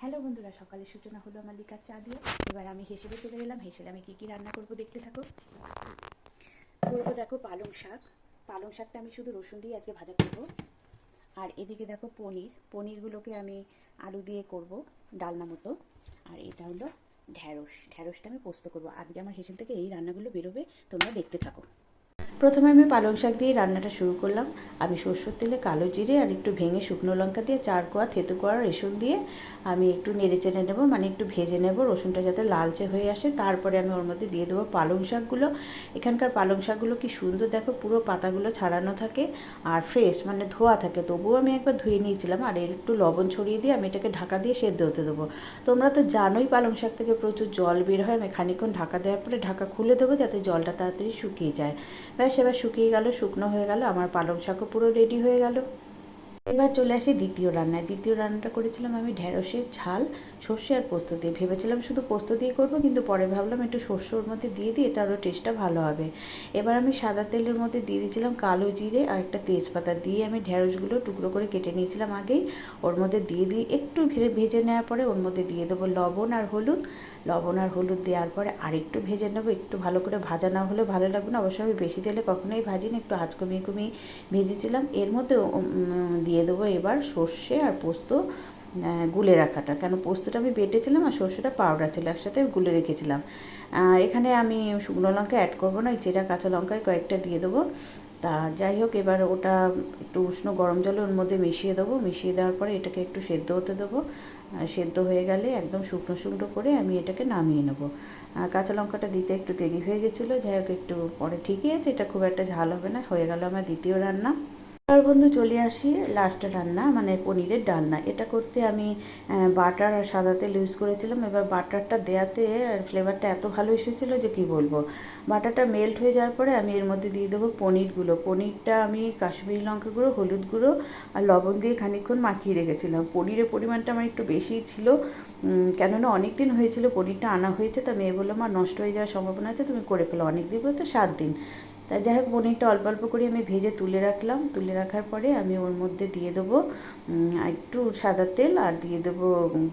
Hello বন্ধুরা সকালের সূচনা হলো আমার লিকার চা দিয়ে। এবার আমি হেসেলে চলে গেলাম। হেসেলে আমি কী কী রান্না করব দেখতে থাকো। করব দেখো পালং শাক। পালং শাকটা আমি শুধু রসুন দিয়ে আজকে ভাজা করব। আর এদিকে দেখো পনির। পনিরগুলোকে আমি আলু দিয়ে করব ডালনা মতো। আর এটা হলো ঢ্যাঁড়স। ঢ্যাঁড়সটা আমি পোস্ত করব। আজকে আমার হেসেল থেকে এই রান্নাগুলো বেরোবে, তোমরা দেখতে থাকো। প্রথমে আমি পালং শাক দিয়ে রান্নাটা শুরু করলাম। আমি সরষের তেলে কালো জিরে আর একটু ভেঙে শুকনো লঙ্কা দিয়ে চার কোয়া থেতু কোয়া রসুন দিয়ে আমি একটু নেড়ে চেড়ে নেব মানে একটু ভেজে নেব রসুনটা যাতে লালচে হয়ে আসে। তারপরে আমি ওর মধ্যে দিয়ে দেবো পালং শাকগুলো। এখানকার পালং শাকগুলো কি সুন্দর দেখো, পুরো পাতাগুলো ছাড়ানো থাকে আর ফ্রেশ মানে ধোয়া থাকে। তবুও আমি একবার ধুয়ে নিয়েছিলাম আর এর একটু লবণ ছড়িয়ে দিয়ে আমি এটাকে ঢাকা দিয়ে সেদ্ধ হতে দেবো। তোমরা তো জানোই পালং শাক থেকে প্রচুর জল বের হয়। আমি খানিক্ষণ ঢাকা দেওয়ার পরে ঢাকা খুলে দেবো যাতে জলটা তাড়াতাড়ি শুকিয়ে যায়। ব্যাস এবার শুকিয়ে গেল শুকনো হয়ে গেল আমার পালং শাকও পুরো রেডি হয়ে গেল। এবার চলে আসি দ্বিতীয় রান্নায়। দ্বিতীয় রান্নাটা করেছিলাম আমি ঢেঁড়সের ঝাল, সর্ষে আর পোস্ত দিয়ে। ভেবেছিলাম শুধু পোস্ত দিয়ে করব, কিন্তু পরে ভাবলাম একটু সর্ষে ওর মধ্যে দিয়ে দিই এটা আরও টেস্টটা ভালো হবে। এবার আমি সাদা তেলের মধ্যে দিয়ে দিয়েছিলাম কালো জিরে আর একটা তেজপাতা দিয়ে আমি ঢেঁড়সগুলো টুকরো করে কেটে নিয়েছিলাম আগেই। ওর মধ্যে দিয়ে দিয়ে একটু ভেজে নেওয়ার পরে ওর মধ্যে দিয়ে দেবো লবণ আর হলুদ। লবণ আর হলুদ দেওয়ার পরে আরেকটু ভেজে নেব, একটু ভালো করে ভাজা না হলে ভালো লাগবে না। অবশ্যই আমি বেশি তেলে কখনোই ভাজি না একটু আঁচ কমিয়ে কমিয়ে ভেজেছিলাম। এর মধ্যে দিয়ে দিয়ে দেবো এবার সর্ষে আর পোস্ত গুলে রাখাটা। কেন পোস্তটা আমি বেটেছিলাম আর সর্ষেটা পাউডার ছিল, একসাথে গুলে রেখেছিলাম। এখানে আমি শুকনো লঙ্কা অ্যাড করব না চেরা কাঁচা লঙ্কায় কয়েকটা দিয়ে দেবো। তা যাই হোক, এবার ওটা একটু উষ্ণ গরম জলে ওর মধ্যে মিশিয়ে দেবো। মিশিয়ে দেওয়ার পরে এটাকে একটু সেদ্ধ হতে দেবো। সেদ্ধ হয়ে গেলে একদম শুকনো শুকনো করে আমি এটাকে নামিয়ে নেব। কাঁচা লঙ্কাটা দিতে একটু দেরি হয়ে গেছিল, যাই হোক একটু পরে ঠিকই আছে, এটা খুব একটা ঝাল হবে না, হয়ে গেল আমার দ্বিতীয় রান্না। আর বন্ধু চলে আসি লাস্ট রান্না মানে পনিরের ডালনা। এটা করতে আমি বাটার আর সাদা তেল ইউজ করেছিলাম। এবার বাটারটা দেওয়াতে ফ্লেভারটা এত ভালো এসেছিল যে কি বলব? বাটারটা মেল্ট হয়ে যাওয়ার পরে আমি এর মধ্যে দিয়ে দেবো পনিরগুলো। পনিরটা আমি কাশ্মীরি লঙ্কা গুঁড়ো, হলুদ গুঁড়ো আর লবণ দিয়ে খানিকক্ষণ মাখিয়ে রেখেছিলাম। পনিরের পরিমাণটা আমার একটু বেশিই ছিল। কেননা অনেক দিন হয়েছিল, পনিরটা আনা হয়েছে, তা মেয়ে বলল আমার নষ্ট হয়ে যাওয়ার সম্ভাবনা আছে, তুমি করে ফেলো। অনেক দিন বলতে সাত দিন। তাই যাই হোক, পনিরটা অল্প অল্প করে আমি ভেজে তুলে রাখলাম। তুলে রাখার পরে আমি ওর মধ্যে দিয়ে দেবো একটু সাদা তেল আর দিয়ে দেবো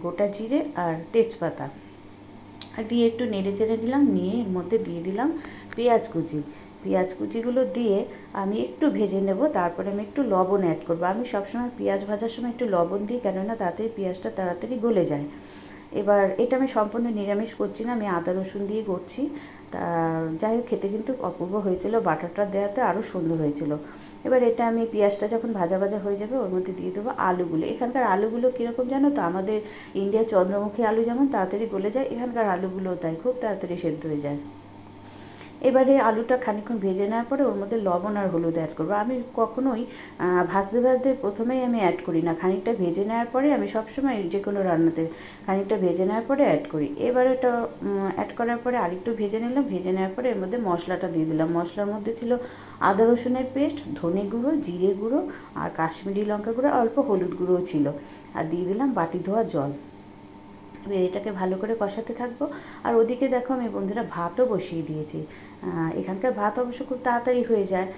গোটা জিরে আর তেজপাতা। আর দিয়ে একটু নেড়ে চেড়ে নিলাম, নিয়ে এর মধ্যে দিয়ে দিলাম পেঁয়াজ কুচি। পেঁয়াজ কুচিগুলো দিয়ে আমি একটু ভেজে নেব, তারপরে আমি একটু লবণ অ্যাড করব। আমি সবসময় পেঁয়াজ ভাজার সময় একটু লবণ দিই, কেননা তাড়াতাড়ি পেঁয়াজটা তাড়াতাড়ি গলে যায়। এবার এটা আমি সম্পূর্ণ নিরামিষ করছি না, আমি আদা রসুন দিয়ে করছি। তা যাই হোক, খেতে কিন্তু অপূর্ব হয়েছিল, বাটারটা দেওয়াতে আরও সুন্দর হয়েছিল। এবার এটা আমি পেঁয়াজটা যখন ভাজা ভাজা হয়ে যাবে, ওর মধ্যে দিয়ে দেবো আলুগুলো। এখানকার আলুগুলো কীরকম জানো তো, আমাদের ইন্ডিয়া চন্দ্রমুখী আলু যেমন তাড়াতাড়ি গলে যায়, এখানকার আলুগুলোও তাই, খুব তাড়াতাড়ি সেদ্ধ হয়ে যায়। এবারে আলুটা খানিক্ষণ ভেজে নেওয়ার পরে ওর মধ্যে লবণ আর হলুদ অ্যাড করব। আমি কখনোই ভাজতে ভাজতে প্রথমেই আমি অ্যাড করি না। খানিকটা ভেজে নেওয়ার পরে আমি সবসময় যে কোনো রান্নাতে খানিকটা ভেজে নেওয়ার পরে অ্যাড করি। এবার এটা অ্যাড করার পরে আরেকটু ভেজে নিলাম। ভেজে নেওয়ার পরে এর মধ্যে মশলাটা দিয়ে দিলাম। মশলার মধ্যে ছিল আদা রসুনের পেস্ট, ধনে গুঁড়ো, জিরে গুঁড়ো আর কাশ্মীরি লঙ্কা গুঁড়ো, অল্প হলুদ গুঁড়োও ছিল। আর দিয়ে দিলাম বাটি ধোয়া জল। এটাকে ভালো করে কষাতে থাকব। আর ওদিকে দেখো আমি বন্ধুরা ভাতও বসিয়ে দিয়েছি। এখানকার ভাত অবশ্য খুব তাড়াতাড়ি হয়ে যায়।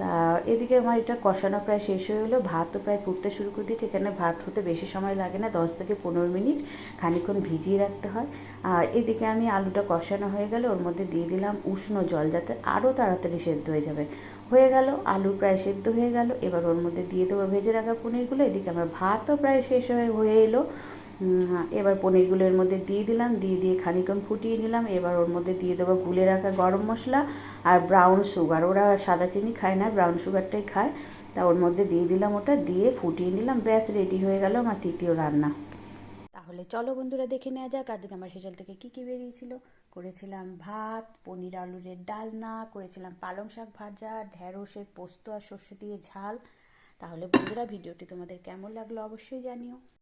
তা এদিকে আমার এটা কষানো প্রায় শেষ হয়ে হলো ভাতও প্রায় ফুটতে শুরু করে দিয়েছি। এখানে ভাত হতে বেশি সময় লাগে না। দশ থেকে পনেরো মিনিট খানিক্ষণ ভিজিয়ে রাখতে হয়। আর এদিকে আমি আলুটা কষানো হয়ে গেলে ওর মধ্যে দিয়ে দিলাম উষ্ণ জল যাতে আরও তাড়াতাড়ি সেদ্ধ হয়ে যাবে। হয়ে গেল, আলু প্রায় সেদ্ধ হয়ে গেল। এবার ওর মধ্যে দিয়ে দেবো ভেজে রাখা পনিরগুলো। এদিকে আমার ভাতও প্রায় শেষ হয়ে হয়ে এলো। এবার পনিরগুলো এর মধ্যে দিয়ে দিলাম, দিয়ে দিয়ে খানিকক্ষণ ফুটিয়ে নিলাম, এবার ওর মধ্যে দিয়ে দেবো গুলে রাখা গরম মশলা আর ব্রাউন সুগার ওরা সাদা চিনি খায় না ব্রাউন সুগারটাই খায়। তা ওর মধ্যে দিয়ে দিলাম ওটা, দিয়ে ফুটিয়ে নিলাম, ব্যাস রেডি হয়ে গেল আমার তৃতীয় রান্না। তাহলে চলো বন্ধুরা দেখে নেওয়া যাক, আজকে আমার হেসেল থেকে কী কী বেরিয়েছিল। করেছিলাম ভাত, পনির আলুরের ডালনা, করেছিলাম পালং শাক ভাজা ঢ্যাঁড়সের পোস্ত আর সর্ষে দিয়ে ঝাল। তাহলে বন্ধুরা ভিডিওটি তোমাদের কেমন লাগল অবশ্যই জানিও।